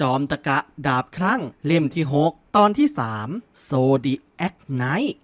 จอมตะกะดาบครั้งเล่มที่ 6 ตอนที่ 3 โซดิแอคไนท์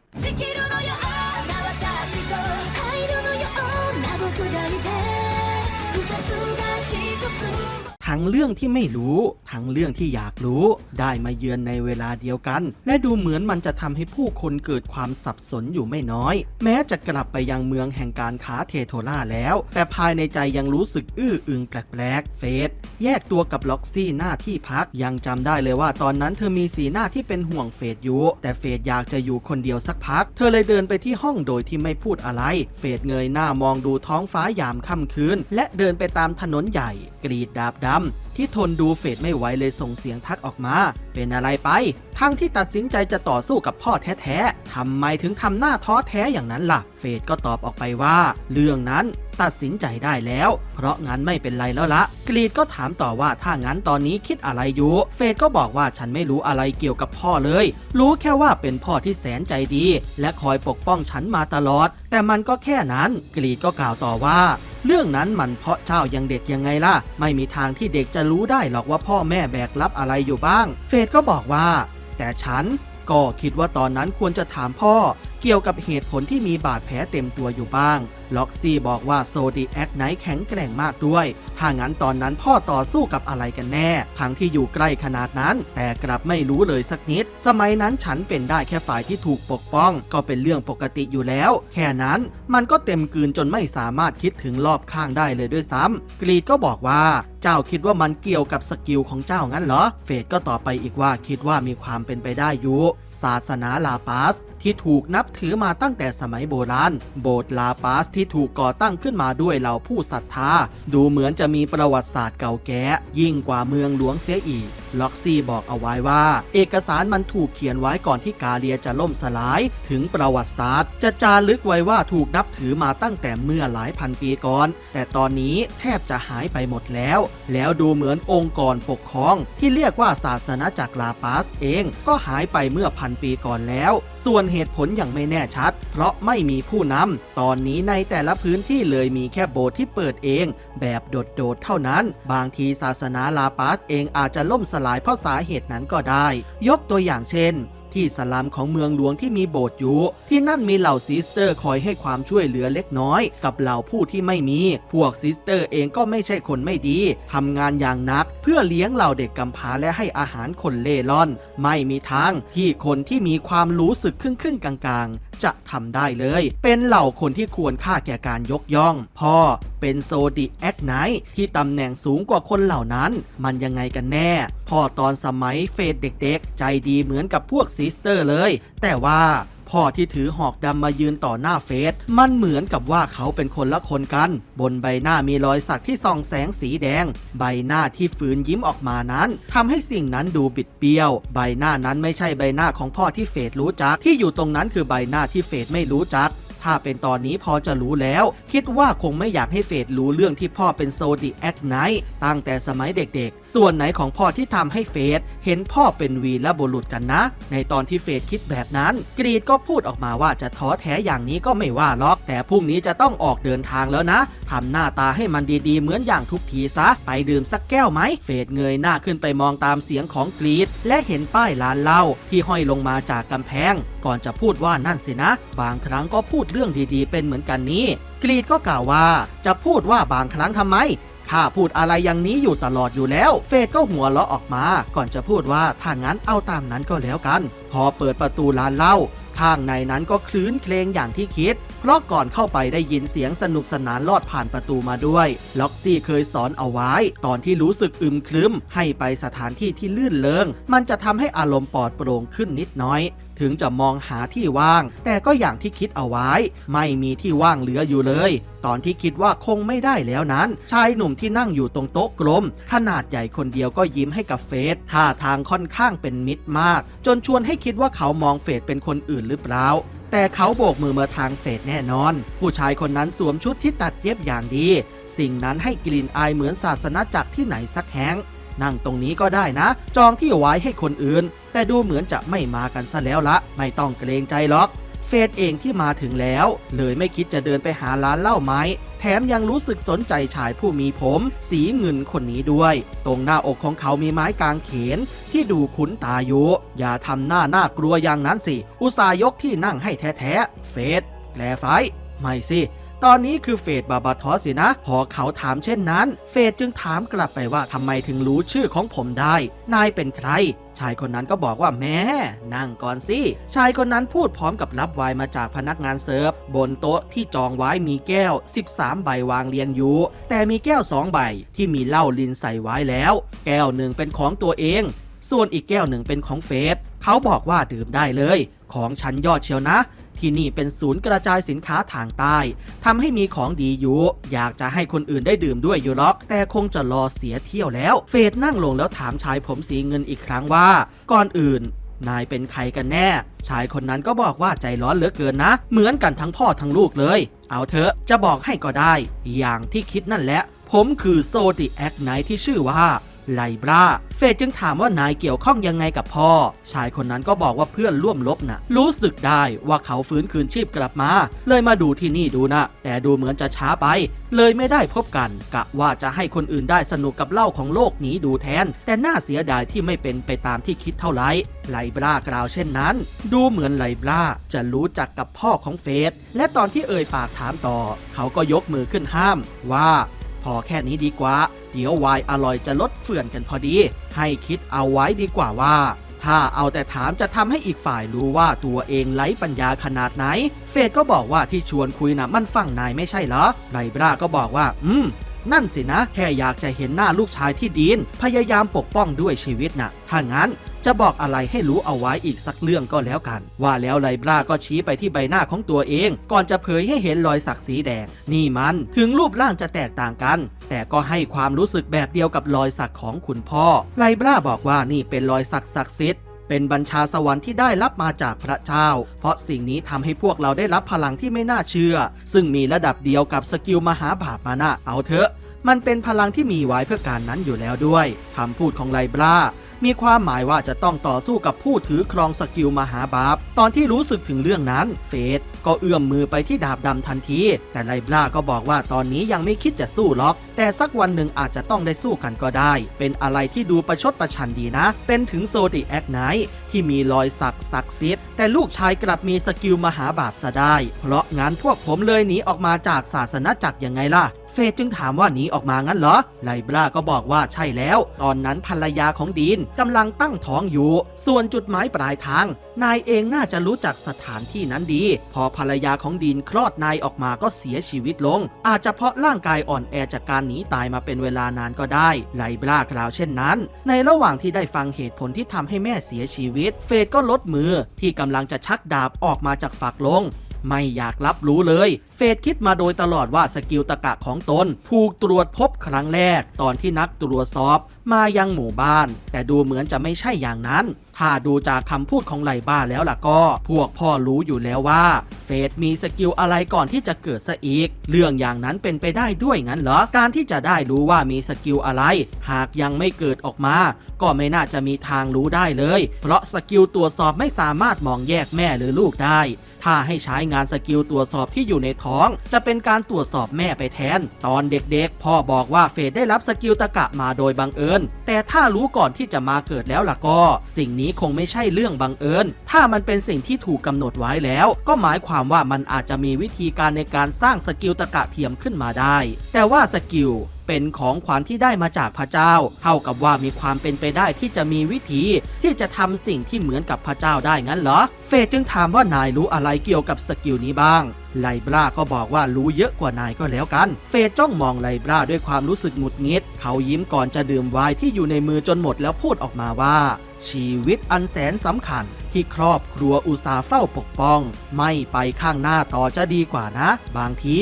ทั้งเรื่องที่ไม่รู้ ทั้งเรื่องที่อยากรู้ ได้มาเยือนในเวลาเดียวกัน และดูเหมือนมันจะทำให้ผู้คนเกิดความสับสนอยู่ไม่น้อย แม้จะกลับไปยังเมืองแห่งการค้าเทโทล่าแล้ว แต่ภายในใจยังรู้สึกอื้ออึงแปลกๆ เฟสแยกตัวกับล็อกซี่หน้าที่พัก ยังจำได้เลยว่าตอนนั้นเธอมีสีหน้าที่เป็นห่วงเฟสอยู่ แต่เฟสอยากจะอยู่คนเดียวสักพัก เธอเลยเดินไปที่ห้องโดยที่ไม่พูดอะไร เฟสเงยหน้ามองดูท้องฟ้ายามค่ำคืน และเดินไปตามถนนใหญ่ กรีดดาบดาำ ที่ทนดูเฟดไม่ไหวเลยส่งเสียงทักออกมา เป็นอะไรไป ทั้งที่ตัดสินใจจะต่อสู้กับพ่อแท้ๆทำไมถึงทำหน้าท้อแท้อย่างนั้นล่ะ เฟดก็ตอบออกไปว่า เรื่องนั้นตัดสินใจได้แล้ว เพราะงั้นไม่เป็นไรแล้วละกรีดก็ถามต่อว่าถ้างั้นตอนนี้คิดอะไรอยู่ เฟดก็บอกว่าฉันไม่รู้อะไรเกี่ยวกับพ่อเลย รู้แค่ว่าเป็นพ่อที่แสนใจดี และคอยปกป้องฉันมาตลอด แต่มันก็แค่นั้น กรีดก็กล่าวต่อว่า เรื่องนั้นมันเพราะเจ้ายังเด็กยังไงล่ะ ไม่มีทางที่เด็กจะรู้ได้หรอกว่าพ่อแม่แบกรับอะไรอยู่บ้าง เฟดก็บอกว่า แต่ฉันก็คิดว่าตอนนั้นควรจะถามพ่อ เกี่ยวกับเหตุผลที่มีบาดแผลเต็มตัวอยู่บ้าง ล็อกซี่บอกว่าโซดีแอคไนท์แข็งแกร่งมากด้วย ถ้างั้นตอนนั้นพ่อต่อสู้กับอะไรกันแน่ ทั้งที่อยู่ใกล้ขนาดนั้น แต่กลับไม่รู้เลยสักนิด สมัยนั้นฉันเป็นได้แค่ฝ่ายที่ถูกปกป้อง ก็เป็นเรื่องปกติอยู่แล้ว แค่นั้นมันก็เต็มกืนจนไม่สามารถคิดถึงรอบข้างได้เลยด้วยซ้ำกรีดก็บอกว่าเจ้าคิดว่ามันเกี่ยวกับสกิลของเจ้างั้นเหรอ เฟดก็ตอบไปอีกว่าคิดว่ามีความเป็นไปได้อยู่ ศาสนาลาปาสที่ถูกนับถือมาตั้งแต่สมัยโบราณ โบสถ์ลาปาสที่ถูกก่อตั้งขึ้นมาด้วยเหล่าผู้ศรัทธา ดูเหมือนจะมีประวัติศาสตร์เก่าแก่ยิ่งกว่าเมืองหลวงเสียอีก ล็อกซี่บอกเอาไว้ว่า เอกสารมันถูกเขียนไว้ก่อนที่กาเลียจะล่มสลาย ถึงประวัติศาสตร์ จะจารึกไว้ว่าถูกนับถือมาตั้งแต่เมื่อหลายพันปีก่อน แต่ตอนนี้แทบจะหายไปหมดแล้ว แล้วดูเหมือนองค์กรปกครอง ที่เรียกว่าศาสนาจักรลาปาสเองก็หายไปเมื่อพันปีก่อนแล้ว ส่วนเหตุผลยังไม่แน่ชัด เพราะไม่มีผู้นำตอนนี้ในแต่ละพื้นที่เลยมีแค่โบสถ์ที่เปิดเอง แบบโดดๆเท่านั้น บางทีศาสนาลาปาสเองอาจจะล่มสลายลายเพราะสาเหตุนั้นก็ได้ ยกตัวอย่างเช่น ที่สลัมของเมืองหลวงที่มีโบสถ์อยู่ ที่นั่นมีเหล่าซิสเตอร์คอยให้ความช่วยเหลือเล็กน้อย กับเหล่าผู้ที่ไม่มี พวกซิสเตอร์เองก็ไม่ใช่คนไม่ดีทำงานอย่างหนัก เพื่อเลี้ยงเหล่าเด็กกำพร้าและให้อาหารคนเล่ร่อน ไม่มีทางที่คนที่มีความรู้สึกครึ่งๆกลางๆ จะทำได้เลย เป็นเหล่าคนที่ควรค่าแก่การยกย่อง พ่อเป็นโซดิแอคไนท์ที่ตำแหน่งสูงกว่าคนเหล่านั้น มันยังไงกันแน่ พ่อตอนสมัยเฟสเด็กๆ ใจดีเหมือนกับพวกซิสเตอร์เลย แต่ว่าพ่อที่ถือหอกดำมายืนต่อหน้าเฟส มันเหมือนกับว่าเขาเป็นคนละคนกัน บนใบหน้ามีรอยสักที่ส่องแสงสีแดง ใบหน้าที่ฝืนยิ้มออกมานั้นทำให้สิ่งนั้นดูบิดเบี้ยว ใบหน้านั้นไม่ใช่ใบหน้าของพ่อที่เฟสรู้จัก ที่อยู่ตรงนั้นคือใบหน้าที่เฟสไม่รู้จัก ถ้าเป็นตอนนี้พอจะรู้แล้ว คิดว่าคงไม่อยากให้เฟดรู้เรื่องที่พ่อเป็นโซดิแอคไนท์ตั้งแต่สมัยเด็กๆ ส่วนไหนของพ่อที่ทำให้เฟดเห็นพ่อเป็นวีและบุรุษกันนะ ในตอนที่เฟดคิดแบบนั้น กรีดก็พูดออกมาว่าจะท้อแท้อย่างนี้ก็ไม่ว่าล็อก แต่พรุ่งนี้จะต้องออกเดินทางแล้วนะทำหน้าตาให้มันดีๆ เหมือนอย่างทุกทีซะ ไปดื่มสักแก้วไหม เฟดเงยหน้าขึ้นไปมองตามเสียงของกรีด และเห็นป้ายร้านเหล้าที่ห้อยลงมาจากกำแพง ก่อนจะพูดว่านั่นสินะ บางครั้งก็พูดเรื่องดีๆ เป็นเหมือนกันนี้ กรีดก็กล่าวว่า จะพูดว่าบางครั้งทำไมข้าพูดอะไรอย่างนี้อยู่ตลอดอยู่แล้ว เฟดก็หัวเราะออกมา ก่อนจะพูดว่าถ้างั้นเอาตามนั้นก็แล้วกัน พอเปิดประตูร้านเหล้าข้างในนั้นก็คลื้นเคลงอย่างที่คิด เพราะก่อนเข้าไปได้ยินเสียงสนุกสนานลอดผ่านประตูมาด้วย ล็อกซี่เคยสอนเอาไว้ ตอนที่รู้สึกอึมครึม ให้ไปสถานที่ที่ลื่นเลงมันจะทำให้อารมณ์ปลอดโปร่งขึ้นนิดน้อย ถึงจะมองหาที่ว่าง แต่ก็อย่างที่คิดเอาไว้ ไม่มีที่ว่างเหลืออยู่เลย ตอนที่คิดว่าคงไม่ได้แล้วนั้น ชายหนุ่มที่นั่งอยู่ตรงโต๊ะกลม ขนาดใหญ่คนเดียวก็ยิ้มให้กับเฟสท่าทางค่อนข้างเป็นมิตรมาก จนชวนให้คิดว่าเขามองเฟสเป็นคนอื่นหรือเปล่า แต่เขาโบกมือมาทางเฟดแน่นอน ผู้ชายคนนั้นสวมชุดที่ตัดเย็บอย่างดี สิ่งนั้นให้กลิ่นอายเหมือนศาสนาจักรที่ไหนสักแห่งนั่งตรงนี้ก็ได้นะ จองที่ไว้ให้คนอื่น แต่ดูเหมือนจะไม่มากันซะแล้วละ ไม่ต้องเกรงใจหรอก เฟเฟดเองที่มาถึงแล้ว เลยไม่คิดจะเดินไปหาร้านเหล้าไม้ แถมยังรู้สึกสนใจชายผู้มีผม สีเงินคนนี้ด้วย ตรงหน้าอกของเขามีไม้กางเขน ที่ดูคุ้นตาอยู่ อย่าทำหน้าน่ากลัวอย่างนั้นสิ อุตสายกที่นั่งให้แท้ๆ เฟดแกลไฟ ไม่สิตอนนี้คือเฟดบาบาทอสสินะ พอเขาถามเช่นนั้น เฟดจึงถามกลับไปว่าทำไมถึงรู้ชื่อของผมได้ นายเป็นใคร ชายคนนั้นก็บอกว่าแม่นั่งก่อนสิชายคนนั้นพูดพร้อมกับรับไวน์มาจากพนักงานเสิร์ฟบนโต๊ะที่จองไว้มีแก้ว 13 ใบวางเรียงอยู่ แต่มีแก้ว2ใบที่มีเหล้าลินใส่ไว้แล้ว แก้วหนึ่งเป็นของตัวเอง ส่วนอีกแก้วหนึ่งเป็นของเฟสเขาบอกว่าดื่มได้เลย ของชั้นยอดเชียวนะ ที่นี่เป็นศูนย์กระจายสินค้าทางใต้ทำให้มีของดีอยู่อยากจะให้คนอื่นได้ดื่มด้วยอยู่หรอก แต่คงจะรอเสียเที่ยวแล้ว เฟดนั่งลงแล้วถามชายผมสีเงินอีกครั้งว่า ก่อนอื่น นายเป็นใครกันแน่ ชายคนนั้นก็บอกว่าใจร้อนเหลือเกินนะ เหมือนกันทั้งพ่อทั้งลูกเลย เอาเถอะจะบอกให้ก็ได้ อย่างที่คิดนั่นแหละ ผมคือโซติแอคไนที่ชื่อว่า ไลบราเฟดจึงถามว่านายเกี่ยวข้องยังไงกับพ่อ ชายคนนั้นก็บอกว่าเพื่อนร่วมลบนะ่ะ รู้สึกได้ว่าเขาฟื้นคืนชีพกลับมา เลยมาดูที่นี่ดูนะ แต่ดูเหมือนจะช้าไป เลยไม่ได้พบกัน กะว่าจะให้คนอื่นได้สนุกกับเล่าของโลกนี้ดูแทน แต่น่าเสียดายที่ไม่เป็นไปตามที่คิดเท่าไหร่ไลบรากล่าวเช่นนั้น ดูเหมือนไลบราจะรู้จักกับพ่อของเฟดและตอนที่เอ่ยปากถามต่อ เขาก็ยกมือขึ้นห้ามว่า พอแค่นี้ดีกว่า เดี๋ยววายอร่อยจะลดเฟื่อนกันพอดี ให้คิดเอาไว้ดีกว่าว่า ถ้าเอาแต่ถามจะทำให้อีกฝ่ายรู้ว่าตัวเองไร้ปัญญาขนาดไหน เฟดก็บอกว่าที่ชวนคุยนะมันฟังนายไม่ใช่เหรอไรบราก็บอกว่า อืมนั่นสินะ แค่อยากจะเห็นหน้าลูกชายที่ดีน พยายามปกป้องด้วยชีวิตนะถ้างั้น จะบอกอะไรให้รู้เอาไว้อีกสักเรื่องก็แล้วกัน ว่าแล้วไลบราก็ชี้ไปที่ใบหน้าของตัวเอง ก่อนจะเผยให้เห็นรอยสักสีแดง นี่มันถึงรูปร่างจะแตกต่างกัน แต่ก็ให้ความรู้สึกแบบเดียวกับรอยสักของคุณพ่อ ไลบราบอกว่านี่เป็นรอยสักศักดิ์สิทธิ์เป็นบัญชาสวรรค์ที่ได้รับมาจากพระเจ้า เพราะสิ่งนี้ทำให้พวกเราได้รับพลังที่ไม่น่าเชื่อ ซึ่งมีระดับเดียวกับสกิลมหาบาปมานะเอาเถอะ มันเป็นพลังที่มีไว้เพื่อการนั้นอยู่แล้วด้วยคำพูดของไลบรา มีความหมายว่าจะต้องต่อสู้กับผู้ถือครองสกิลมหาบาป ตอนที่รู้สึกถึงเรื่องนั้นเฟสก็เอื้อมมือไปที่ดาบดำทันที แต่ไลบราก็บอกว่าตอนนี้ยังไม่คิดจะสู้หรอก แต่สักวันหนึ่งอาจจะต้องได้สู้กันก็ได้ เป็นอะไรที่ดูประชดประชันดีนะ เป็นถึงโซติแอคไนท์ที่มีรอยสักศักดิ์สิทธิ์แต่ลูกชายกลับมีสกิลมหาบาปซะได้ เพราะงั้นพวกผมเลยหนีออกมาจากศาสนาจักรยังไงล่ะ เฟยจึงถามว่าหนีออกมางั้นเหรอ ไลบราก็บอกว่าใช่แล้ว ตอนนั้นภรรยาของดีนกำลังตั้งท้องอยู่ ส่วนจุดหมายปลายทาง นายเองน่าจะรู้จักสถานที่นั้นดี พอภรรยาของดีนคลอดนายออกมาก็เสียชีวิตลง อาจจะเพราะร่างกายอ่อนแอจากการหนีตายมาเป็นเวลานานก็ได้ ไลบรากล่าวเช่นนั้น ในระหว่างที่ได้ฟังเหตุผลที่ทำให้แม่เสียชีวิต เฟดก็ลดมือที่กำลังจะชักดาบออกมาจากฝักลง ไม่อยากรับรู้เลย เฟดคิดมาโดยตลอดว่าสกิลตะกะของตน ถูกตรวจพบครั้งแรก ตอนที่นักตรวจสอบมายังหมู่บ้าน แต่ดูเหมือนจะไม่ใช่อย่างนั้น ถ้าดูจากคำพูดของไลบ้าแล้วล่ะก็ พวกพ่อรู้อยู่แล้วว่า เฟดมีสกิลอะไรก่อนที่จะเกิดซะอีก เรื่องอย่างนั้นเป็นไปได้ด้วยงั้นเหรอ การที่จะได้รู้ว่ามีสกิลอะไร หากยังไม่เกิดออกมา ก็ไม่น่าจะมีทางรู้ได้เลย เพราะสกิลตรวจสอบไม่สามารถมองแยกแม่หรือลูกได้ ถ้าให้ใช้งานสกิลตรวจสอบที่อยู่ในท้อง จะเป็นการตรวจสอบแม่ไปแทน ตอนเด็กๆ พ่อบอกว่าเฟดได้รับสกิลตะกะมาโดยบังเอิญ แต่ถ้ารู้ก่อนที่จะมาเกิดแล้วล่ะก็ สิ่งนี้คงไม่ใช่เรื่องบังเอิญ ถ้ามันเป็นสิ่งที่ถูกกำหนดไว้แล้ว ก็หมายความว่ามันอาจจะมีวิธีการในการสร้างสกิลตะกะเทียมขึ้นมาได้ แต่ว่าสกิล เป็นของขวัญที่ได้มาจากพระเจ้า เท่ากับว่ามีความเป็นไปได้ที่จะมีวิธีที่จะทำสิ่งที่เหมือนกับพระเจ้าได้งั้นเหรอ เฟยจึงถามว่านายรู้อะไรเกี่ยวกับสกิลนี้บ้าง ไลบราก็บอกว่ารู้เยอะกว่านายก็แล้วกัน เฟยจ้องมองไลบราด้วยความรู้สึกหงุดหงิด เขายิ้มก่อนจะดื่มไวน์ที่อยู่ในมือจนหมดแล้วพูดออกมาว่า ชีวิตอันแสนสำคัญที่ครอบครัวอุตสาห์เฝ้าปกป้อง ไม่ไปข้างหน้าต่อจะดีกว่านะ บางที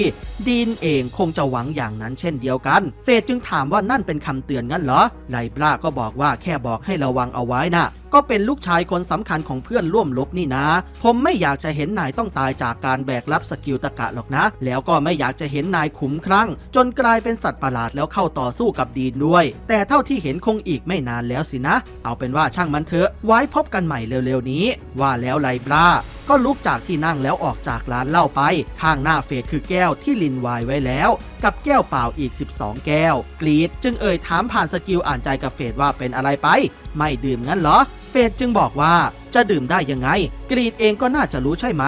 ดีนเองคงจะหวังอย่างนั้นเช่นเดียวกัน เฟดจึงถามว่านั่นเป็นคำเตือนงั้นเหรอ ไลบราก็บอกว่าแค่บอกให้ระวังเอาไว้นะก็เป็นลูกชายคนสำคัญของเพื่อนร่วมลบนี่นะ ผมไม่อยากจะเห็นนายต้องตายจากการแบกรับสกิลตะกะหรอกนะ แล้วก็ไม่อยากจะเห็นนายขุมครั่ง จนกลายเป็นสัตว์ประหลาดแล้วเข้าต่อสู้กับดีนด้วย แต่เท่าที่เห็นคงอีกไม่นานแล้วสินะ เอาเป็นว่าช่างมันเถอะ ไว้พบกันใหม่เร็วๆนี้ ว่าแล้วไลบรา ก็ลุกจากที่นั่งแล้วออกจากร้านเหล้าไป ข้างหน้าเฟดคือแก้วที่ลินไวน์ไว้แล้ว กับแก้วเปล่าอีก 12 แก้ว กรีดจึงเอ่ยถามผ่านสกิลอ่านใจกับเฟดว่าเป็นอะไรไป ไม่ดื่มงั้นเหรอ เฟดจึงบอกว่าจะดื่มได้ยังไง กรีดเองก็น่าจะรู้ใช่ไหม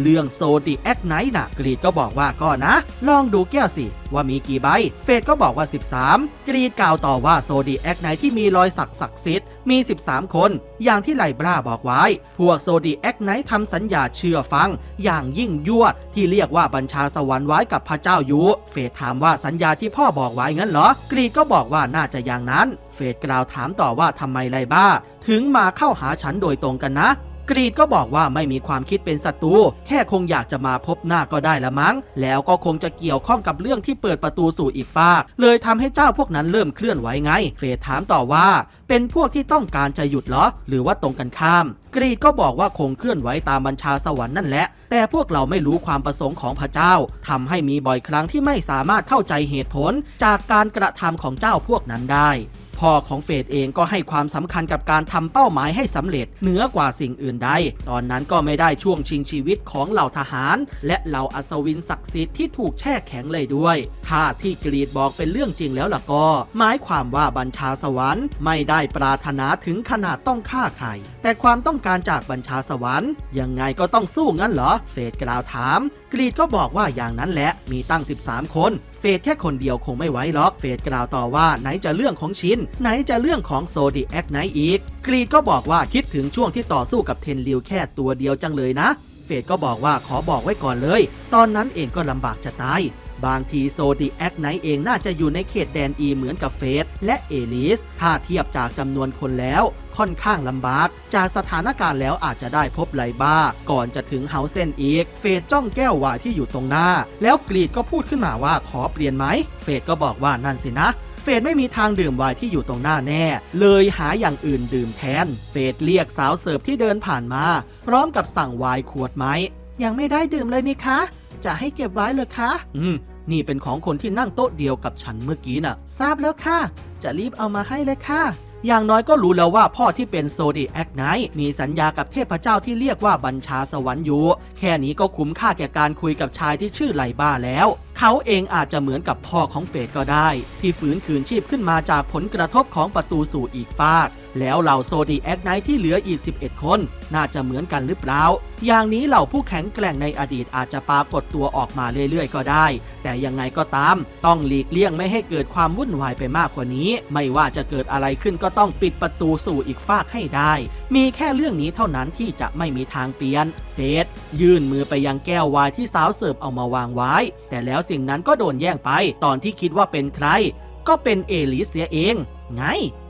เรื่องโซดีแอคไนท์น่ะกรีดก็บอกว่าก็นะ ลองดูแก้วสิ ว่ามีกี่ใบ เฟดก็บอกว่า 13 กรีดกล่าวต่อว่าโซดีแอคไนท์ที่มีรอยสักศักดิ์สิทธิ์ มี 13 คน อย่างที่ไลบราบอกไว้ พวกโซดีแอคไนท์ทำสัญญาเชื่อฟัง อย่างยิ่งยวด ที่เรียกว่าบัญชาสวรรค์ไว้กับพระเจ้าอยู่ เฟดถามว่าสัญญาที่พ่อบอกไว้งั้นเหรอ กรีก็บอกว่าน่าจะอย่างนั้น เฟดกล่าวถามต่อว่าทำไมไลบ้า ถึงมาเข้าหาฉันโดยตรงกันนะ กรีดก็บอกว่าไม่มีความคิดเป็นศัตรูแค่คงอยากจะมาพบหน้าก็ได้ละมั้ง แล้วก็คงจะเกี่ยวข้องกับเรื่องที่เปิดประตูสู่อีกฟาก เลยทำให้เจ้าพวกนั้นเริ่มเคลื่อนไหวไง เฟดถามต่อว่า เป็นพวกที่ต้องการจะหยุดเหรอ หรือว่าตรงกันข้าม กรีดก็บอกว่าคงเคลื่อนไหวตามบัญชาสวรรค์นั่นแหละ แต่พวกเราไม่รู้ความประสงค์ของพระเจ้าทำให้มีบ่อยครั้งที่ไม่สามารถเข้าใจเหตุผล จากการกระทำของเจ้าพวกนั้นได้ พ่อของเฟดเองก็ให้ความสำคัญกับการทำเป้าหมายให้สำเร็จเหนือกว่าสิ่งอื่นใด ตอนนั้นก็ไม่ได้ช่วงชิงชีวิตของเหล่าทหาร และเหล่าอัศวินศักดิ์สิทธิ์ที่ถูกแช่แข็งเลยด้วย ถ้าที่กรีดบอกเป็นเรื่องจริงแล้วล่ะก็ หมายความว่าบัญชาสวรรค์ไม่ได้ปรารถนาถึงขนาดต้องฆ่าใคร แต่ความต้องการจากบัญชาสวรรค์ยังไงก็ต้องสู้งั้นเหรอ เฟดกล่าวถาม กรีดก็บอกว่าอย่างนั้นแหละ มีตั้ง 13 คน เฟดแค่คนเดียวคงไม่ไหวหรอกเฟดกล่าวต่อว่าไหนจะเรื่องของชินไหนจะเรื่องของโซดีแอคไนอีก กรีดก็บอกว่าคิดถึงช่วงที่ต่อสู้กับเทนลิวแค่ตัวเดียวจังเลยนะ เฟดก็บอกว่าขอบอกไว้ก่อนเลย ตอนนั้นเองก็ลำบากจะตาย บางทีโซดีแอคไนเองน่าจะอยู่ในเขตแดนอีเหมือนกับเฟสและเอลิส ถ้าเทียบจากจำนวนคนแล้วค่อนข้างลำบาก จากสถานการณ์แล้วอาจจะได้พบไลบ้า ก่อนจะถึงเฮาเซนอีก เฟสจ้องแก้ววายที่อยู่ตรงหน้า แล้วกรีดก็พูดขึ้นมาว่าขอเปลี่ยนไหม เฟสก็บอกว่านั่นสินะเฟดไม่มีทางดื่มไวน์ที่อยู่ตรงหน้าแน่ เลยหาอย่างอื่นดื่มแทน เฟดเรียกสาวเสิร์ฟที่เดินผ่านมา พร้อมกับสั่งไวน์ขวดไหมยังไม่ได้ดื่มเลยนี่คะ จะให้เก็บไว้เลยคะ อืม นี่เป็นของคนที่นั่งโต๊ะเดียวกับฉันเมื่อกี้น่ะ ทราบแล้วค่ะ จะรีบเอามาให้เลยค่ะ อย่างน้อยก็รู้แล้วว่าพ่อที่เป็นโซดีแอคไนท์มีสัญญากับเทพเจ้าที่เรียกว่าบัญชาสวรรค์อยู่ แค่นี้ก็คุ้มค่าแก่การคุยกับชายที่ชื่อไลบ้าแล้ว เขาเองอาจจะเหมือนกับพ่อของเฟดก็ได้ ที่ฝืนคืนชีพขึ้นมาจากผลกระทบของประตูสู่อีกฟาก แล้วเหล่าโซดีแอคไนที่เหลืออีก 11 คน น่าจะเหมือนกันหรือเปล่า อย่างนี้เหล่าผู้แข็งแกร่งในอดีตอาจจะปรากฏตัวออกมาเรื่อยๆ ก็ได้ แต่ยังไงก็ตาม ต้องหลีกเลี่ยงไม่ให้เกิดความวุ่นวายไปมากกว่านี้ ไม่ว่าจะเกิดอะไรขึ้นก็ต้องปิดประตูสู่อีกฟากให้ได้ มีแค่เรื่องนี้เท่านั้นที่จะไม่มีทางเปลี่ยน เฟสยื่นมือไปยังแก้ววายที่สาวเสิร์ฟเอามาวางไว้ แต่แล้วสิ่งนั้นก็โดนแย่งไป ตอนที่คิดว่าเป็นใคร ก็เป็นเอลิสเสียเอง ไง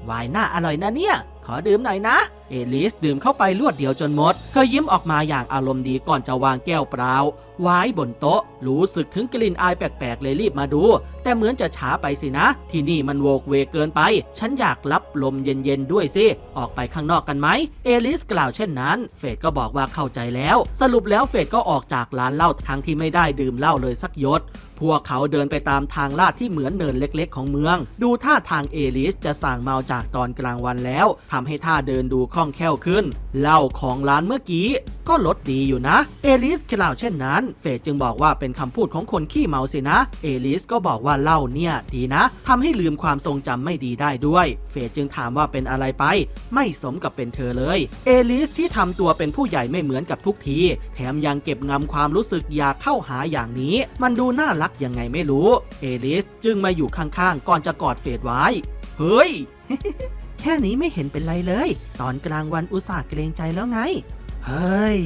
วายน่าอร่อยนะเนี่ย ขอดื่มหน่อยนะ เอลิสดื่มเข้าไปรวดเดียวจนหมด เธอยิ้มออกมาอย่างอารมณ์ดีก่อนจะวางแก้วเปล่า ไว้บนโต๊ะ รู้สึกถึงกลิ่นอายแปลกๆ เลยรีบมาดู แต่เหมือนจะช้าไปสินะ ที่นี่มันโวกเวกเกินไป ฉันอยากรับลมเย็นๆ ด้วยสิ ออกไปข้างนอกกันไหม เอลิสกล่าวเช่นนั้น เฟดก็บอกว่าเข้าใจแล้ว สรุปแล้วเฟดก็ออกจากร้านเหล้าทั้งที่ไม่ได้ดื่มเหล้าเลยสักยดพวกเขาเดินไปตามทางลาดที่เหมือนเนินเล็กๆ ของเมือง ดูท่าทางเอลิสจะสั่งเมาจากตอนกลางวันแล้วทำให้ท่าเดินดูคล่องแคล่วขึ้น เหล้าของร้านเมื่อกี้ ก็ลดดีอยู่นะ เอลิสกล่าวเช่นนั้น เฟดจึงบอกว่าเป็นคำพูดของคนขี้เมาสินะ เอลิสก็บอกว่าเหล้าเนี่ยดีนะทำให้ลืมความทรงจำไม่ดีได้ด้วย เฟดจึงถามว่าเป็นอะไรไป ไม่สมกับเป็นเธอเลย เอลิสที่ทำตัวเป็นผู้ใหญ่ไม่เหมือนกับทุกที แถมยังเก็บงำความรู้สึกอยากเข้าหาอย่างนี้ มันดูน่ารักยังไงไม่รู้ เอลิสจึงมาอยู่ข้างๆ ก่อนจะกอดเฟดไว้ เฮ้ย แค่นี้ไม่เห็นเป็นไรเลย ตอนกลางวันอุตส่าห์เกรงใจแล้วไง เฮ้ย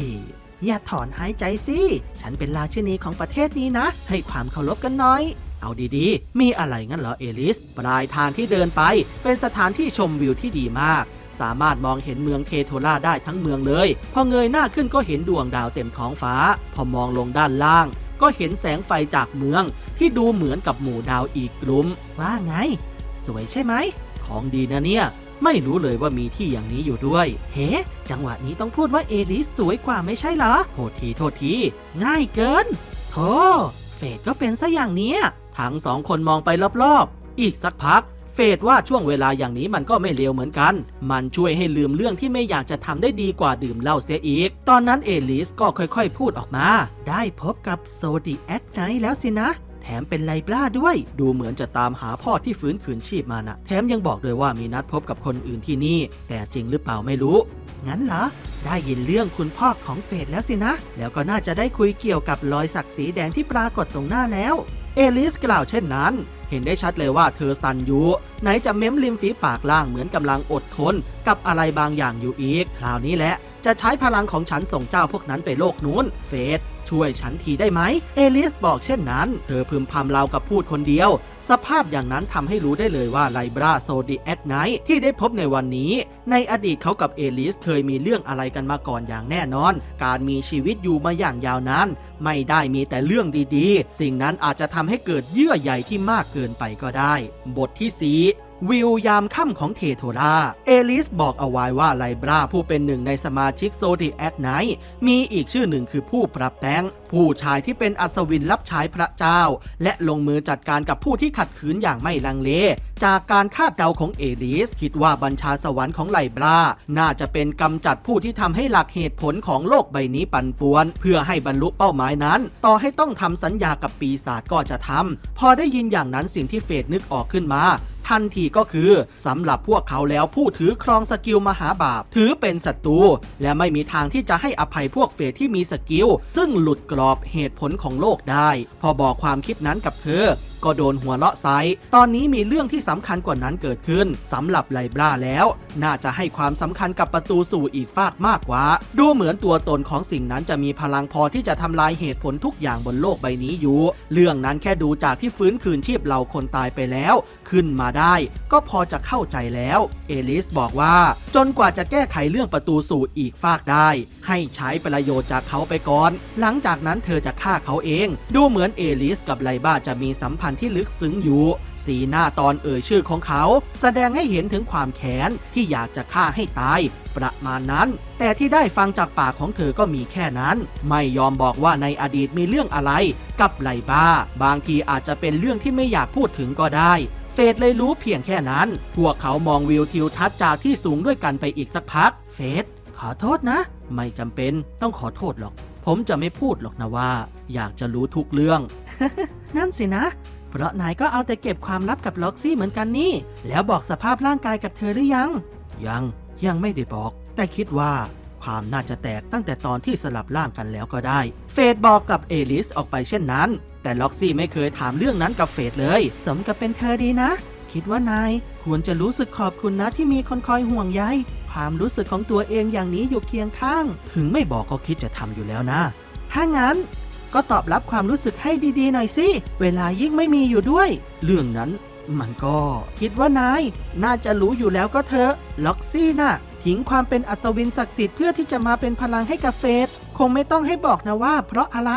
อย่าถอนหายใจสิ ฉันเป็นราชินีของประเทศนี้นะ ให้ความเคารพกันหน่อย เอาดีๆ มีอะไรงั้นเหรอเอลิส ปลายทางที่เดินไป เป็นสถานที่ชมวิวที่ดีมาก สามารถมองเห็นเมืองเทโทล่าได้ทั้งเมืองเลย พอเงยหน้าขึ้นก็เห็นดวงดาวเต็มท้องฟ้า พอมองลงด้านล่างก็เห็นแสงไฟจากเมืองที่ดูเหมือนกับหมู่ดาวอีกกลุ่มว่าไง สวยใช่ไหม ของดีนะเนี่ย ไม่รู้เลยว่ามีที่อย่างนี้อยู่ด้วย เฮ้ จังหวะนี้ต้องพูดว่าเอลิสสวยกว่าไม่ใช่เหรอ โทษทีโทษที ง่ายเกินโธ่เฟดก็เป็นซะอย่างเนี้ย ทั้งสองคนมองไปรอบๆ อีกสักพักเฟดว่าช่วงเวลาอย่างนี้มันก็ไม่เลวเหมือนกัน มันช่วยให้ลืมเรื่องที่ไม่อยากจะทำได้ดีกว่าดื่มเหล้าเสียอีก ตอนนั้นเอลิสก็ค่อยๆ พูดออกมา ได้พบกับโซดีแอคไนแล้วสินะ แถมเป็นไลบราด้วย ดูเหมือนจะตามหาพ่อที่ฟื้นคืนชีพมานะแถมยังบอกด้วยว่ามีนัดพบกับคนอื่นที่นี่ แต่จริงหรือเปล่าไม่รู้ งั้นเหรอ ได้ยินเรื่องคุณพ่อของเฟดแล้วสินะ แล้วก็น่าจะได้คุยเกี่ยวกับรอยสักสีแดงที่ปรากฏตรงหน้าแล้ว เอลิสกล่าวเช่นนั้น เห็นได้ชัดเลยว่าเธอสันอยู่ไหนจะเม้มริมฝีปากล่างเหมือนกำลังอดทน กับอะไรบางอย่างอยู่อีก คราวนี้แหละจะใช้พลังของฉันส่งเจ้าพวกนั้นไปโลกนู้น เฟด ช่วยฉันทีได้ไหม เอลิสบอกเช่นนั้น เธอพึมพำเรากับพูดคนเดียว สภาพอย่างนั้นทำให้รู้ได้เลยว่าไลบราโซดีแอคไนท์ที่ได้พบในวันนี้ ในอดีตเขากับเอลิสเคยมีเรื่องอะไรกันมาก่อนอย่างแน่นอน การมีชีวิตอยู่มาอย่างยาวนานไม่ได้มีแต่เรื่องดีๆ สิ่งนั้นอาจจะทำให้เกิดเยื่อใยที่มากเกินไปก็ได้ บทที่4วิวยามค่ำของเทโทราเอลิสบอกเอาไว้ว่าไลบราผู้เป็นหนึ่งในสมาชิกโซดีแอคไนมีอีกชื่อหนึ่งคือผู้ปรับแต่งผู้ชายที่เป็นอัศวินรับใช้พระเจ้า และลงมือจัดการกับผู้ที่ขัดขืนอย่างไม่ลังเล จากการคาดเดาของเอลิส คิดว่าบัญชาสวรรค์ของไลบรา น่าจะเป็นกำจัดผู้ที่ทำให้หลักเหตุผลของโลกใบนี้ปั่นป่วน เพื่อให้บรรลุเป้าหมายนั้น ต่อให้ต้องทำสัญญากับปีศาจก็จะทำพอได้ยินอย่างนั้นสิ่งที่เฟดนึกออกขึ้นมา ทันทีก็คือสำหรับพวกเขาแล้วผู้ถือครองสกิลมหาบาป ถือเป็นศัตรูและไม่มีทางที่จะให้อภัยพวกเฟสที่มีสกิล ซึ่งหลุดกรอบเหตุผลของโลกได้ พอบอกความคิดนั้นกับเธอ ก็โดนหัวเลาะไซตอนนี้มีเรื่องที่สำคัญกว่านั้นเกิดขึ้นสำหรับไลบราแล้ว น่าจะให้ความสำคัญกับประตูสู่อีกฟากมากกว่า ดูเหมือนตัวตนของสิ่งนั้นจะมีพลังพอที่จะทำลายเหตุผลทุกอย่างบนโลกใบนี้อยู่ เรื่องนั้นแค่ดูจากที่ฟื้นคืนชีพเราคนตายไปแล้ว ขึ้นมาได้ ก็พอจะเข้าใจแล้ว เอลิสบอกว่า จนกว่าจะแก้ไขเรื่องประตูสู่อีกฟากได้ ให้ใช้ประโยชน์จากเขาไปก่อน หลังจากนั้นเธอจะฆ่าเขาเอง ดูเหมือนเอลิสกับไลบ้าจะมีสัมพันธ์ที่ลึกซึ้งอยู่ สีหน้าตอนเอ่ยชื่อของเขา แสดงให้เห็นถึงความแค้นที่อยากจะฆ่าให้ตาย ประมาณนั้น แต่ที่ได้ฟังจากปากของเธอก็มีแค่นั้น ไม่ยอมบอกว่าในอดีตมีเรื่องอะไร กับไลบ้า บางทีอาจจะเป็นเรื่องที่ไม่อยากพูดถึงก็ได้เฟดเลยรู้เพียงแค่นั้น พวกเขามองวิวทิวทัศน์จากที่สูงด้วยกันไปอีกสักพัก เฟดขอโทษนะ ไม่จำเป็นต้องขอโทษหรอก ผมจะไม่พูดหรอกนะว่า อยากจะรู้ทุกเรื่อง นั่นสินะ เพราะนายก็เอาแต่เก็บความลับกับล็อกซี่เหมือนกันนี่ แล้วบอกสภาพร่างกายกับเธอหรือยัง ยัง ยังไม่ได้บอก แต่คิดว่าความน่าจะแตกตั้งแต่ตอนที่สลับร่างกันแล้วก็ได้ เฟดบอกกับเอลิสออกไปเช่นนั้น แต่ล็อกซี่ไม่เคยถามเรื่องนั้นกับเฟดเลย สมกับเป็นเธอดีนะ คิดว่านายควรจะรู้สึกขอบคุณนะที่มีคนคอยห่วงใย ความรู้สึกของตัวเองอย่างนี้อยู่เคียงข้าง ถึงไม่บอกก็คิดจะทำอยู่แล้วนะ ถ้างั้น ก็ตอบรับความรู้สึกให้ดีๆหน่อยสิ เวลายิ่งไม่มีอยู่ด้วย เรื่องนั้นมันก็คิดว่านาย น่าจะรู้อยู่แล้วก็เถอะ ล็อกซี่น่ะ ทิ้งความเป็นอัศวินศักดิ์สิทธิ์เพื่อที่จะมาเป็นพลังให้กับเฟสคงไม่ต้องให้บอกนะว่าเพราะอะไร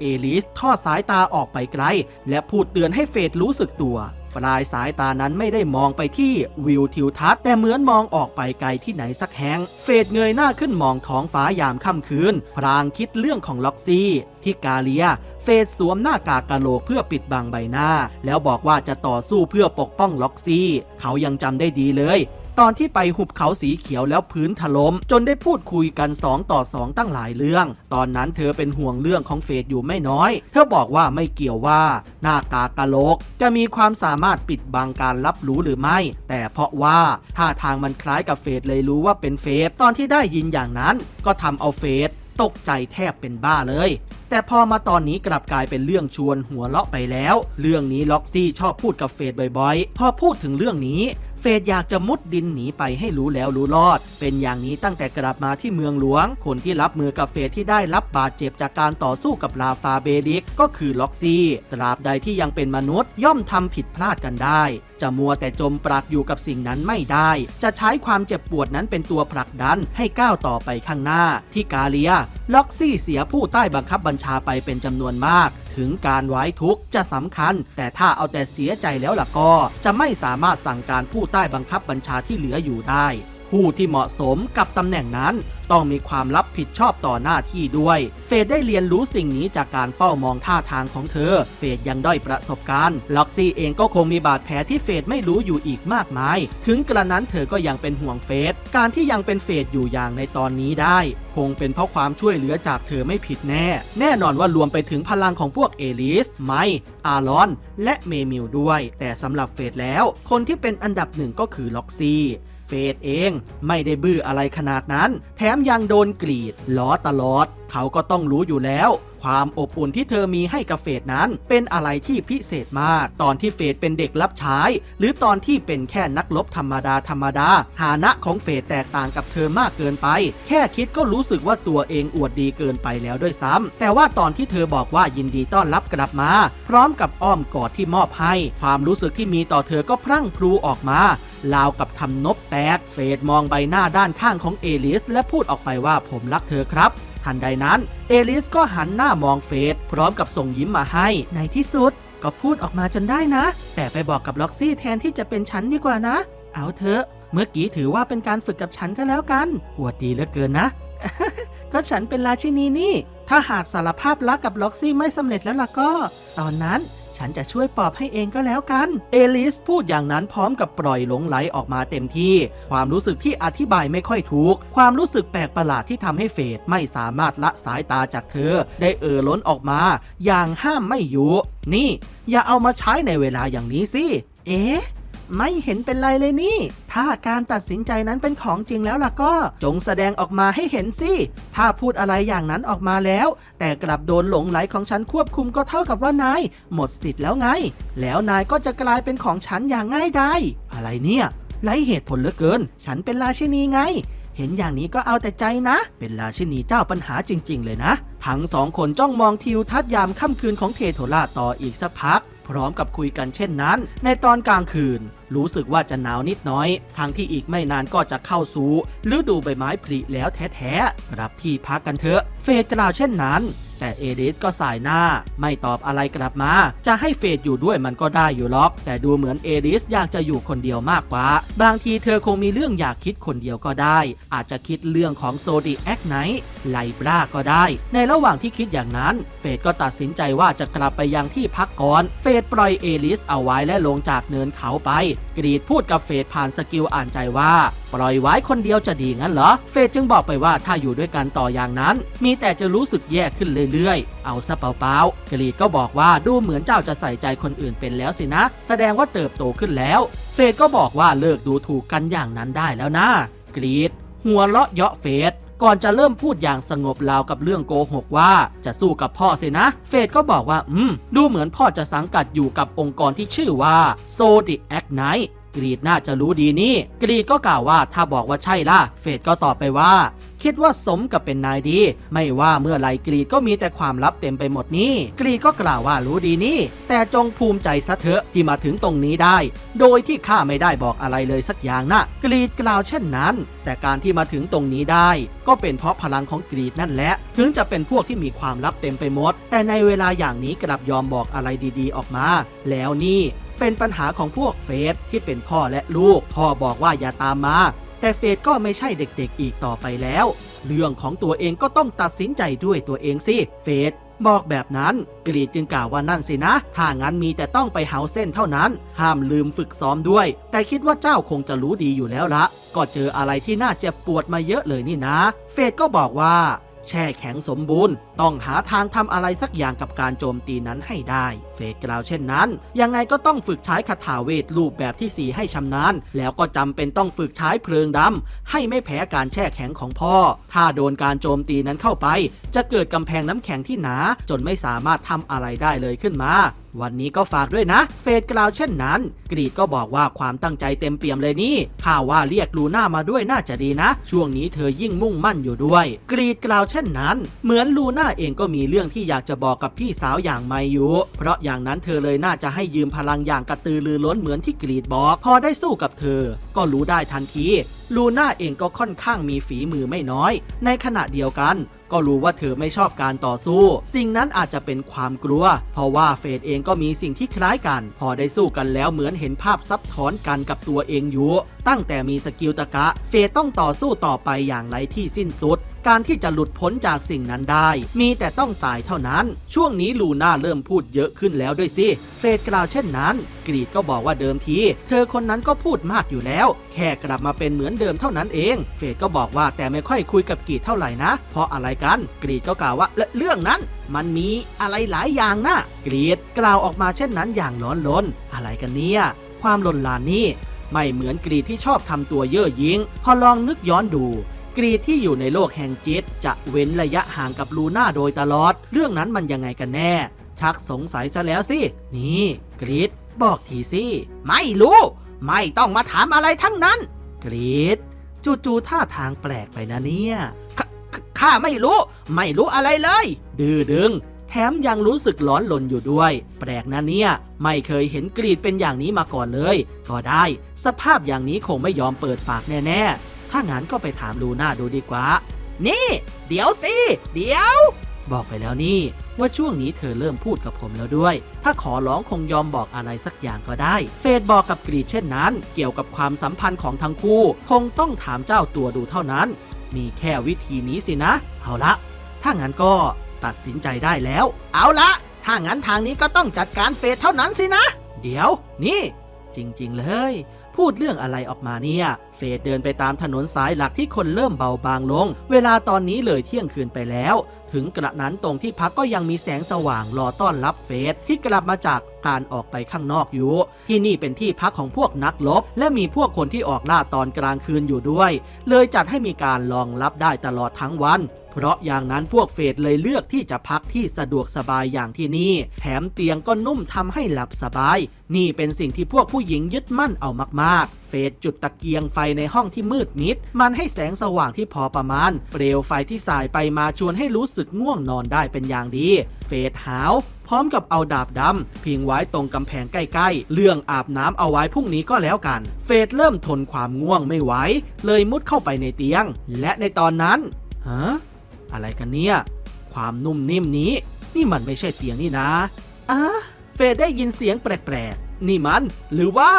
เอลิสทอดสายตาออกไปไกล และพูดเตือนให้เฟสรู้สึกตัว ปลายสายตานั้นไม่ได้มองไปที่วิวทิวทัศน์แต่เหมือนมองออกไปไกลที่ไหนสักแห่งเฟดเงยหน้าขึ้นมองท้องฟ้ายามค่ำคืน พรางคิดเรื่องของล็อกซี่ที่กาเลีย เฟดสวมหน้ากากกะโหลกเพื่อปิดบังใบหน้า แล้วบอกว่าจะต่อสู้เพื่อปกป้องล็อกซี่ เขายังจำได้ดีเลย ตอนที่ไปหุบเขาสีเขียวแล้วพื้นถลม่มจนได้พูดคุยกัน 2 ต่อ 2 ตั้งหลายเรื่อง ตอนนั้นเธอเป็นห่วงเรื่องของเฟดอยู่ไม่น้อย เธอบอกว่าไม่เกี่ยวว่า หน้ากากะโลก จะมีความสามารถปิดบังการรับรู้หรือไม่ แต่เพราะว่าท่าทางมันคล้ายกับเฟดเลยรู้ว่าเป็นเฟดตอนที่ได้ยินอย่างนั้น ก็ทำเอาเฟดตกใจแทบเป็นบ้าเลย แต่พอมาตอนนี้กลับกลายเป็นเรื่องชวนหัวเลาะไปแล้ว เรื่องนี้ล็อกซี่ชอบพูดกับเฟดบ่อยๆ พอพูดถึงเรื่องนี้ เฟดอยากจะมุดดินหนีไปให้รู้แล้วรู้รอด เป็นอย่างนี้ตั้งแต่กลับมาที่เมืองหลวง คนที่รับมือกับเฟดที่ได้รับบาดเจ็บจากการต่อสู้กับลาฟาเบลิกก็คือล็อกซี่ ตราบใดที่ยังเป็นมนุษย์ย่อมทำผิดพลาดกันได้ จะมัวแต่จมปลักอยู่กับสิ่งนั้นไม่ได้ จะใช้ความเจ็บปวดนั้นเป็นตัวผลักดันให้ก้าวต่อไปข้างหน้า ที่กาเลีย ล็อกซี่เสียผู้ใต้บังคับบัญชาไปเป็นจำนวนมาก ถึงการไว้ทุกข์จะสำคัญ แต่ถ้าเอาแต่เสียใจแล้วล่ะก็ จะไม่สามารถสั่งการผู้ใต้บังคับบัญชาที่เหลืออยู่ได้ ผู้ที่เหมาะสมกับตำแหน่งนั้น ต้องมีความรับผิดชอบต่อหน้าที่ด้วย เฟดได้เรียนรู้สิ่งนี้จากการเฝ้ามองท่าทางของเธอ เฟดยังด้อยประสบการณ์ล็อกซี่เองก็คงมีบาดแผลที่เฟดไม่รู้อยู่อีกมากมาย ถึงกระนั้นเธอก็ยังเป็นห่วงเฟดการที่ยังเป็นเฟดอยู่อย่างในตอนนี้ได้ คงเป็นเพราะความช่วยเหลือจากเธอไม่ผิดแน่ แน่นอนว่ารวมไปถึงพลังของพวกเอลิสไมค์อารอน และเมมิลด้วย แต่สำหรับเฟดแล้ว คนที่เป็นอันดับหนึ่งก็คือล็อกซี่ เฟดเองไม่ได้บื้ออะไรขนาดนั้น แถมยังโดนกรีดล้อตลอด เขาก็ต้องรู้อยู่แล้ว ความอบอุ่นที่เธอมีให้กับเฟดนั้น เป็นอะไรที่พิเศษมาก ตอนที่เฟดเป็นเด็กรับใช้หรือตอนที่เป็นแค่นักรบธรรมดาธรรมดาฐานะของเฟดแตกต่างกับเธอมากเกินไป แค่คิดก็รู้สึกว่าตัวเองอวดดีเกินไปแล้วด้วยซ้ำแต่ว่าตอนที่เธอบอกว่ายินดีต้อนรับกลับมา พร้อมกับอ้อมกอดที่มอบให้ ความรู้สึกที่มีต่อเธอก็พรั่งพรูออกมา ราวกับทำนบแตก เฟดมองใบหน้าด้านข้างของเอลิส และพูดออกไปว่าผมรักเธอครับ ทันใดนั้น เอลิสก็หันหน้ามองเฟดพร้อมกับส่งยิ้มมาให้ในที่สุด ก็พูดออกมาจนได้นะ แต่ไปบอกกับล็อกซี่แทนที่จะเป็นฉันดีกว่านะ เอาเถอะ เมื่อกี้ถือว่าเป็นการฝึกกับฉันก็แล้วกันอวดดีเหลือเกินนะ ก็ฉันเป็นราชินีนี่ ถ้าหากสารภาพรักกับล็อกซี่ไม่สำเร็จแล้วล่ะก็ ตอนนั้น ฉันจะช่วยปอบให้เองก็แล้วกัน เอลิสพูดอย่างนั้นพร้อมกับปล่อยหลงไหลออกมาเต็มที่ ความรู้สึกที่อธิบายไม่ค่อยถูก ความรู้สึกแปลกประหลาดที่ทำให้เฟดไม่สามารถละสายตาจากเธอ ได้เอ่อล้นออกมา อย่างห้ามไม่อยู่ นี่ อย่าเอามาใช้ในเวลาอย่างนี้สิ เอ๊ะ ไม่เห็นเป็นไรเลยนี่ ถ้าการตัดสินใจนั้นเป็นของจริงแล้วล่ะก็จงแสดงออกมาให้เห็นสิ ถ้าพูดอะไรอย่างนั้นออกมาแล้ว แต่กลับโดนหลงไหลของฉันควบคุมก็เท่ากับว่านาย หมดสิทธิ์แล้วไง แล้วนายก็จะกลายเป็นของฉันอย่างง่ายดายอะไรเนี่ยไร้เหตุผลเหลือเกิน ฉันเป็นราชินีไง เห็นอย่างนี้ก็เอาแต่ใจนะ เป็นราชินีเจ้าปัญหาจริง ๆ เลยนะ ทั้งสองคนจ้องมองทิวทัศน์ยามค่ำคืนของเทโทราต่ออีกสักพัก พร้อมกับคุยกันเช่นนั้น ในตอนกลางคืน รู้สึกว่าจะหนาวนิดน้อย ทั้งที่อีกไม่นานก็จะเข้าสู่ฤดูใบไม้ผลิแล้วแท้ๆรับที่พักกันเถอะ เฟดกล่าวเช่นนั้น แต่เอเดสก็สายหน้า ไม่ตอบอะไรกลับมา จะให้เฟดอยู่ด้วยมันก็ได้อยู่ล็อก แต่ดูเหมือนเอเดสอยากจะอยู่คนเดียวมากกว่า บางทีเธอคงมีเรื่องอยากคิดคนเดียวก็ได้ อาจจะคิดเรื่องของโซดีแอคไนท์ไลบราก็ได้ ในระหว่างที่คิดอย่างนั้น เฟดก็ตัดสินใจว่าจะกลับไปยังที่พักก่อน เฟดปล่อยเอลิสเอาไว้และลงจากเนินเขาไป กรีดพูดกับเฟดผ่านสกิลอ่านใจว่า ปล่อยไว้คนเดียวจะดีงั้นเหรอ เฟดจึงบอกไปว่าถ้าอยู่ด้วยกันต่ออย่างนั้น มีแต่จะรู้สึกแย่ขึ้นเรื่อยๆ เอาซะเปล่าๆกรีดก็บอกว่าดูเหมือนเจ้าจะใส่ใจคนอื่นเป็นแล้วสินะ แสดงว่าเติบโตขึ้นแล้ว เฟดก็บอกว่าเลิกดูถูกกันอย่างนั้นได้แล้วนะ กรีดหัวเราะเยาะเฟด ก่อนจะเริ่มพูดอย่างสงบราวกับเรื่องโกหกว่า จะสู้กับพ่อสินะ เฟดก็บอกว่า อืม ดูเหมือนพ่อจะสังกัดอยู่กับองค์กรที่ชื่อว่าโซดิแอคไนกรีดน่าจะรู้ดีนี่ กรีดก็กล่าวว่าถ้าบอกว่าใช่ล่ะ เฟดก็ตอบไปว่า คิดว่าสมกับเป็นนายดี ไม่ว่าเมื่อไรกรีดก็มีแต่ความลับเต็มไปหมดนี่ กรีดก็กล่าวว่ารู้ดีนี่ แต่จงภูมิใจซะเถอะที่มาถึงตรงนี้ได้ โดยที่ข้าไม่ได้บอกอะไรเลยสักอย่างนะกรีดกล่าวเช่นนั้น แต่การที่มาถึงตรงนี้ได้ ก็เป็นเพราะพลังของกรีดนั่นแหละ ถึงจะเป็นพวกที่มีความลับเต็มไปหมด แต่ในเวลาอย่างนี้กลับยอมบอกอะไรดีๆ ออกมา แล้วนี่เป็นปัญหาของพวกเฟสที่เป็นพ่อและลูก พ่อบอกว่าอย่าตามมา แต่เฟดก็ไม่ใช่เด็กๆอีกต่อไปแล้ว เรื่องของตัวเองก็ต้องตัดสินใจด้วยตัวเองสิ เฟดบอกแบบนั้น กรีดจึงกล่าวว่านั่นสินะ ถ้างั้นมีแต่ต้องไปเฮาเส้นเท่านั้น ห้ามลืมฝึกซ้อมด้วย แต่คิดว่าเจ้าคงจะรู้ดีอยู่แล้วละ ก็เจออะไรที่น่าเจ็บปวดมาเยอะเลยนี่นะ เฟดก็บอกว่า แช่แข็งสมบูรณ์ ต้องหาทางทำอะไรสักอย่างกับการโจมตีนั้นให้ได้ เฟดกล่าวเช่นนั้น ยังไงก็ต้องฝึกใช้คาถาเวทรูปแบบที่ 4 ให้ชำนาญ แล้วก็จำเป็นต้องฝึกใช้เพลิงดำให้ไม่แพ้การแช่แข็งของพ่อ ถ้าโดนการโจมตีนั้นเข้าไป จะเกิดกำแพงน้ำแข็งที่หนา จนไม่สามารถทำอะไรได้เลยขึ้นมา วันนี้ก็ฝากด้วยนะ เฟดกล่าวเช่นนั้น กรีดก็บอกว่าความตั้งใจเต็มเปี่ยมเลยนี่ข่าวว่าเรียกลูน่ามาด้วยน่าจะดีนะ ช่วงนี้เธอยิ่งมุ่งมั่นอยู่ด้วย กรีดกล่าวเช่นนั้น เหมือนลูน่าเองก็มีเรื่องที่อยากจะบอกกับพี่สาวอย่างไมยุเพราะอย่างนั้นเธอเลยน่าจะให้ยืมพลังอย่างกระตือรือร้นเหมือนที่กรีดบอก พอได้สู้กับเธอ ก็รู้ได้ทันทีลูน่าเองก็ค่อนข้างมีฝีมือไม่น้อย ในขณะเดียวกัน ก็รู้ว่าเธอไม่ชอบการต่อสู้ สิ่งนั้นอาจจะเป็นความกลัว เพราะว่าเฟดเองก็มีสิ่งที่คล้ายกัน พอได้สู้กันแล้วเหมือนเห็นภาพซับถอนกันกับตัวเองอยู่ ตั้งแต่มีสกิลตะกะ เฟดต้องต่อสู้ต่อไปอย่างไรที่สิ้นสุด การที่จะหลุดพ้นจากสิ่งนั้นได้ มีแต่ต้องตายเท่านั้น ช่วงนี้ลูน่าเริ่มพูดเยอะขึ้นแล้วด้วยสิเฟดกล่าวเช่นนั้น กรีดก็บอกว่าเดิมที เธอคนนั้นก็พูดมากอยู่แล้ว แค่กลับมาเป็นเหมือนเดิมเท่านั้นเอง เฟดก็บอกว่าแต่ไม่ค่อยคุยกับกรีดเท่าไหร่นะ เพราะอะไรกัน กรีดก็กล่าวว่าเรื่องนั้นมันมีอะไรหลายอย่างนะกรีดกล่าวออกมาเช่นนั้นอย่างร้อนรนอะไรกันเนี่ย ความลนลานนี่ไม่เหมือนกรีดที่ชอบทำตัวเย่อหยิ่งพอลองนึกย้อนดู กรีที่อยู่ในโลกแห่งจิต จะเว้นระยะห่างกับลูน่าโดยตลอด เรื่องนั้นมันยังไงกันแน่ ชักสงสัยซะแล้วสิ นี่กรีดบอกทีสิ ไม่รู้ ไม่ต้องมาถามอะไรทั้งนั้น กรีดจู่ๆท่าทางแปลกไปนะเนี่ยขขข้าไม่รู้ ไม่รู้อะไรเลย ดื้อดึง แถมยังรู้สึกร้อนลนอยู่ด้วย แปลกนะเนี่ย ไม่เคยเห็นกรีดเป็นอย่างนี้มาก่อนเลย ก็ได้ สภาพอย่างนี้คงไม่ยอมเปิดปากแน่ ๆ ถ้างั้นก็ไปถามลูน่าดูดีกว่า นี่ เดี๋ยวสิ เดี๋ยว บอกไปแล้วนี่ ว่าช่วงนี้เธอเริ่มพูดกับผมแล้วด้วย ถ้าขอร้องคงยอมบอกอะไรสักอย่างก็ได้ เฟดบอกกับกรีดเช่นนั้น เกี่ยวกับความสัมพันธ์ของทั้งคู่ คงต้องถามเจ้าตัวดูเท่านั้น มีแค่วิธีนี้สินะ เอาละ ถ้างั้นก็ตัดสินใจได้แล้ว เอาละ ถ้างั้นทางนี้ก็ต้องจัดการเฟสเท่านั้นสินะ เดี๋ยว นี่ จริง ๆ เลย พูดเรื่องอะไรออกมาเนี่ยเฟสเดินไปตามถนนสายหลักที่คนเริ่มเบาบางลง เวลาตอนนี้เลยเที่ยงคืนไปแล้ว ถึงกระนั้นตรงที่พักก็ยังมีแสงสว่างรอต้อนรับเฟสที่กลับมาจากการออกไปข้างนอกอยู่ ที่นี่เป็นที่พักของพวกนักรบและมีพวกคนที่ออกล่าตอนกลางคืนอยู่ด้วย เลยจัดให้มีการรองรับได้ตลอดทั้งวัน เพราะอย่างนั้นพวกเฟดเลยเลือกที่จะพักที่สะดวกสบายอย่างที่นี่ แถมเตียงก็นุ่มทำให้หลับสบาย นี่เป็นสิ่งที่พวกผู้หญิงยึดมั่นเอามากๆ เฟดจุดตะเกียงไฟในห้องที่มืดมิด มันให้แสงสว่างที่พอประมาณ เปลวไฟที่สายไปมาชวนให้รู้สึกง่วงนอนได้เป็นอย่างดี เฟดหาวพร้อมกับเอาดาบดำพิงไว้ตรงกำแพงใกล้ๆ เรื่องอาบน้ำเอาไว้พรุ่งนี้ก็แล้วกัน เฟดเริ่มทนความง่วงไม่ไหวเลยมุดเข้าไปในเตียง และในตอนนั้นฮะ อะไรกันเนี่ย ความนุ่มนิ่มนี้ นี่มันไม่ใช่เตียงนี่นะอะเฟดได้ยินเสียงแปลกๆ นี่มัน หรือว่า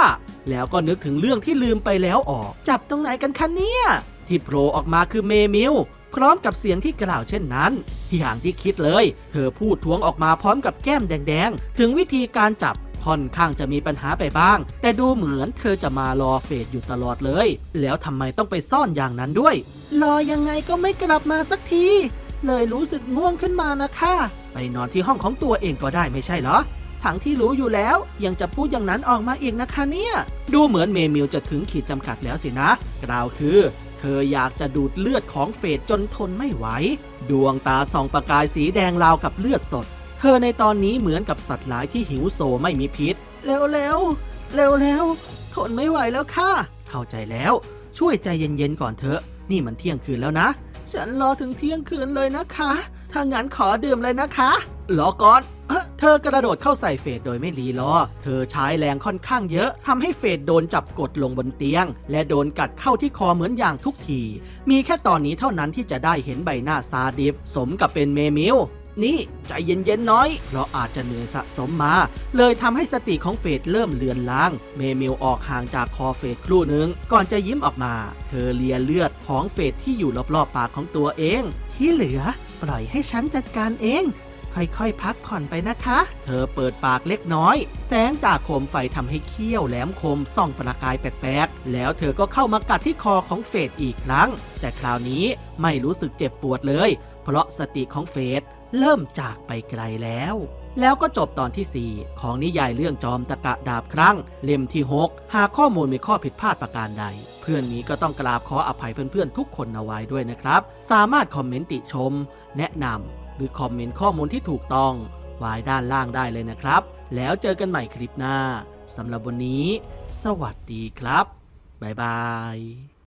แล้วก็นึกถึงเรื่องที่ลืมไปแล้วออก จับตรงไหนกันคะเนี่ย ที่โผล่ออกมาคือเมมิลพร้อมกับเสียงที่กล่าวเช่นนั้นอย่างที่คิดเลย เธอพูดท้วงออกมาพร้อมกับแก้มแดงๆ ถึงวิธีการจับ ค่อนข้างจะมีปัญหาไปบ้าง แต่ดูเหมือนเธอจะมารอเฟดอยู่ตลอดเลย แล้วทำไมต้องไปซ่อนอย่างนั้นด้วย รอยังไงก็ไม่กลับมาสักที เลยรู้สึกง่วงขึ้นมานะคะไปนอนที่ห้องของตัวเองก็ได้ไม่ใช่เหรอทั้งที่รู้อยู่แล้วยังจะพูดอย่างนั้นออกมาอีกนะคะเนี่ย ดูเหมือนเมมิลจะถึงขีดจำกัดแล้วสินะ กล่าวคือ เธออยากจะดูดเลือดของเฟดจนทนไม่ไหว ดวงตาส่องประกายสีแดงราวกับเลือดสด เธอในตอนนี้เหมือนกับสัตว์หลายที่หิวโซไม่มีพิษ เร็วเร็วเร็วเร็วๆทนไม่ไหวแล้วค่ะ เข้าใจแล้ว ช่วยใจเย็นๆก่อนเถอะ นี่มันเที่ยงคืนแล้วนะ ฉันรอถึงเที่ยงคืนเลยนะคะ ถ้างั้นขอดื่มเลยนะคะรอก่อนเธอกระโดดเข้าใส่เฟดโดยไม่รีรอ เธอใช้แรงค่อนข้างเยอะทำให้เฟดโดนจับกดลงบนเตียง และโดนกัดเข้าที่คอเหมือนอย่างทุกที มีแค่ตอนนี้เท่านั้นที่จะได้เห็นใบหน้าซาดิฟสมกับเป็นเมมิล นี่ใจเย็นๆน้อย เพราะอาจจะเหนื่อยสะสมมา เลยทำให้สติของเฟดเริ่มเลือนลาง เมมิลออกห่างจากคอเฟดครู่หนึ่งก่อนจะยิ้มออกมา เธอเลียเลือดของเฟดที่อยู่รอบๆปากของตัวเอง ที่เหลือ ปล่อยให้ฉันจัดการเองค่อยๆ พักผ่อนไปนะคะ เธอเปิดปากเล็กน้อย แสงจากโคมไฟทำให้เขี้ยวแหลมคมส่องประกายแปลกๆ แล้วเธอก็เข้ามากัดที่คอของเฟดอีกครั้ง แต่คราวนี้ไม่รู้สึกเจ็บปวดเลย เพราะสติของเฟด เริ่มจากไปไกลแล้ว แล้วก็จบตอนที่ 4 ของนิยายเรื่องจอมตะกะดาบครั้ง เล่มที่ 6 หากข้อมูลมีข้อผิดพลาดประการใด เพื่อนนี้ก็ต้องกราบขออภัยเพื่อนๆทุกคนเอาไว้ด้วยนะครับ สามารถคอมเมนต์ติชม แนะนำหรือคอมเมนต์ข้อมูลที่ถูกต้องไว้ด้านล่างได้เลยนะครับ แล้วเจอกันใหม่คลิปหน้าสำหรับวันนี้ สวัสดีครับบ๊ายบาย